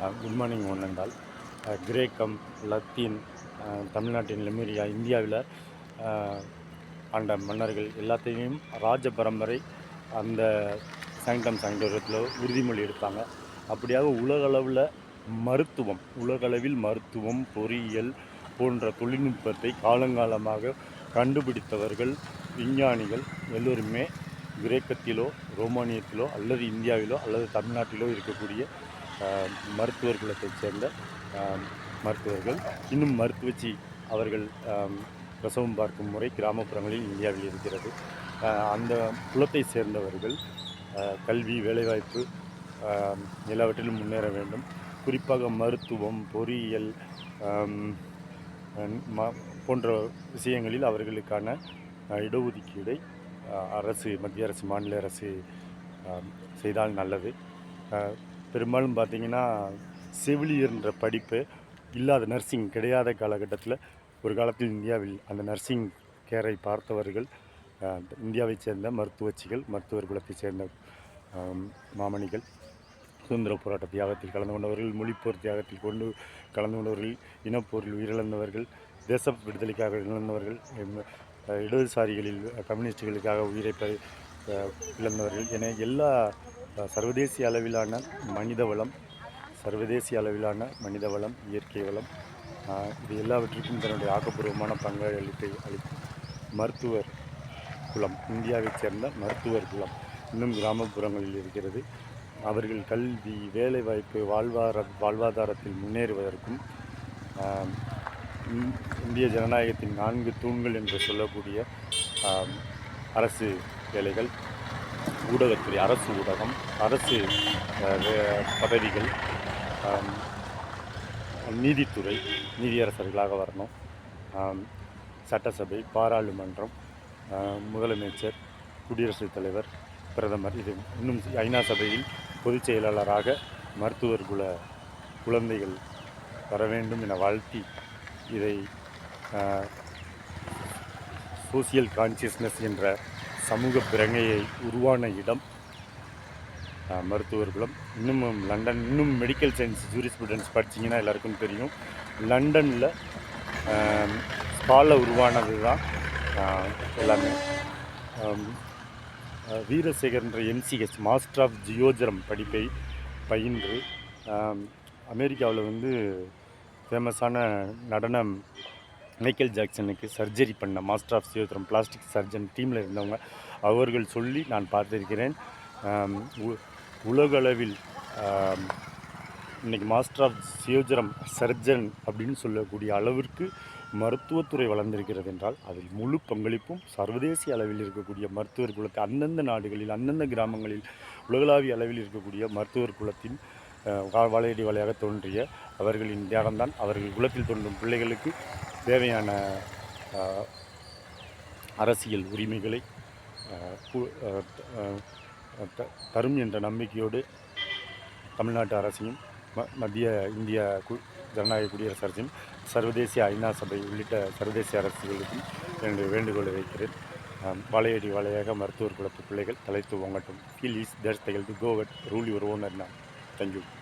Good morning one என்றால் கிரேக்கம் Latin தமிழ்நாட்டின் லெமீரியா இந்தியாவில் ஆண்ட மன்னர்கள் எல்லாத்தையும் ராஜ பரம்பரை அந்த சாங்டம் சாங்டோரத்தில் உறுதிமொழி எடுத்தாங்க. அப்படியாக உலகளவில் மருத்துவம் உலகளவில் மருத்துவம் பொறியியல் போன்ற தொழில்நுட்பத்தை காலங்காலமாக கண்டுபிடித்தவர்கள் விஞ்ஞானிகள் எல்லோருமே கிரேக்கத்திலோ ரோமானியத்திலோ அல்லது இந்தியாவிலோ அல்லது தமிழ்நாட்டிலோ இருக்கக்கூடிய ஆஹ், மருத்துவர் குலத்தைச் சேர்ந்த மருத்துவர்கள். இன்னும் மருத்துவச்சி அவர்கள் பிரசவம் பார்க்கும் முறை கிராமப்புறங்களில் இந்தியாவில் இருக்கிறது. அந்த குலத்தை சேர்ந்தவர்கள் கல்வி வேலைவாய்ப்பு எல்லாவற்றிலும் முன்னேற வேண்டும். குறிப்பாக மருத்துவம் பொறியியல் போன்ற விஷயங்களில் அவர்களுக்கான இடஒதுக்கீடை அரசு மத்திய அரசு மாநில அரசு செய்தால் நல்லது. பெரும்பாலும் பார்த்திங்கன்னா செவிலியர்ன்ற படிப்பு இல்லாத நர்சிங் கிடையாத காலகட்டத்தில் ஒரு காலத்தில் இந்தியாவில் அந்த நர்சிங் கேரை பார்த்தவர்கள் இந்தியாவை இந்தியாவைச் சேர்ந்த மருத்துவச்சிகள் மருத்துவர் குலத்தைச் சேர்ந்த மாமணிகள் சுதந்திர போராட்ட தியாகத்தில் கலந்து கொண்டவர்கள் மொழிப்போர் தியாகத்தில் கொண்டு கலந்து கொண்டவர்கள் இனப்போரில் உயிரிழந்தவர்கள் தேச விடுதலைக்காக இழந்தவர்கள் எம், இடதுசாரிகளில் கம்யூனிஸ்டுகளுக்காக உயிரை இழந்தவர்கள் என எல்லா சர்வதேசிய அளவிலான மனித வளம் சர்வதேசிய அளவிலான மனித வளம் இயற்கை வளம் இது எல்லாவற்றிற்கும் தன்னுடைய ஆக்கப்பூர்வமான பங்களிப்பை அளிக்கும் மருத்துவர் குலம் இந்தியாவைச் சேர்ந்த மருத்துவர் குலம் இன்னும் கிராமப்புறங்களில் இருக்கிறது. அவர்கள் கல்வி வேலைவாய்ப்பு வாழ்வார வாழ்வாதாரத்தில் முன்னேறுவதற்கும் இந்திய ஜனநாயகத்தின் நான்கு தூண்கள் என்று சொல்லக்கூடிய அரசு வேலைகள் ஊடகத்துறை அரசு ஊடகம் அரசு பதவிகள் நீதித்துறை நீதியரசர்களாக வரணும். சட்டசபை பாராளுமன்றம் முதலமைச்சர் குடியரசுத் தலைவர் பிரதமர் இது இன்னும் ஐநா சபையில் பொதுச் செயலாளராக மருத்துவர் குல குழந்தைகள் வர வேண்டும் என வாழ்த்தி இதை சோசியல் கான்சியஸ்னஸ் என்ற சமூக பிரங்கையை உருவான இடம் மருத்துவர்களும் இன்னும் லண்டன் இன்னும் மெடிக்கல் சயின்ஸ் ஜூரிஸ்பிடன்ஸ் படிச்சிங்கன்னா எல்லாருக்கும் தெரியும். லண்டனில் ஸ்பாலில் உருவானது தான் எல்லாமே. வீரசேகர் என்ற வீரசேகர்ன்ற எம்சிஹெச் மாஸ்டர் ஆஃப் ஜியோஜரம் படிப்பை பயின்று அமெரிக்காவில் வந்து ஃபேமஸான நடனம் மைக்கேல் ஜாக்சனுக்கு சர்ஜரி பண்ண மாஸ்டர் ஆஃப் ஜியோஜரம் பிளாஸ்டிக் சர்ஜன் டீமில் இருந்தவங்க அவர்கள் சொல்லி நான் பார்த்திருக்கிறேன். உ- உலகளவில் இன்றைக்கி இன்னைக்கு மாஸ்டர் ஆஃப் சியோஜரம் சர்ஜன் அப்படின்னு சொல்லக்கூடிய அளவிற்கு மருத்துவத்துறை வளர்ந்திருக்கிறது என்றால் அதில் முழு பங்களிப்பும் சர்வதேச அளவில் இருக்கக்கூடிய மருத்துவர் குலத்தை அந்தந்த நாடுகளில் அந்தந்த கிராமங்களில் உலகளாவிய அளவில் இருக்கக்கூடிய மருத்துவர் குலத்தின் வாழையடி வாழையாக தோன்றிய அவர்களின் தியாகம்தான் அவர்கள் குலத்தில் தோன்றும் பிள்ளைகளுக்கு தேவையான அரசியல் உரிமைகளை த- தரும் என்ற நம்பிக்கையோடு தமிழ்நாட்டு அரசையும் ம- மத்திய இந்திய கு ஜனநாயக குடியரசு அரசையும் சர்வதேசிய ஐநா சபை உள்ளிட்ட சர்வதேச அரசுகளுக்கும் என்னுடைய வேண்டுகோளை வைக்கிறேன். ஆம், வாழையடி வாழையாக மருத்துவர் குலத்து பிள்ளைகள் தலைத்து ஓங்கட்டும். Feel is there's தைகள் to go what rule your owner நான் Thank you.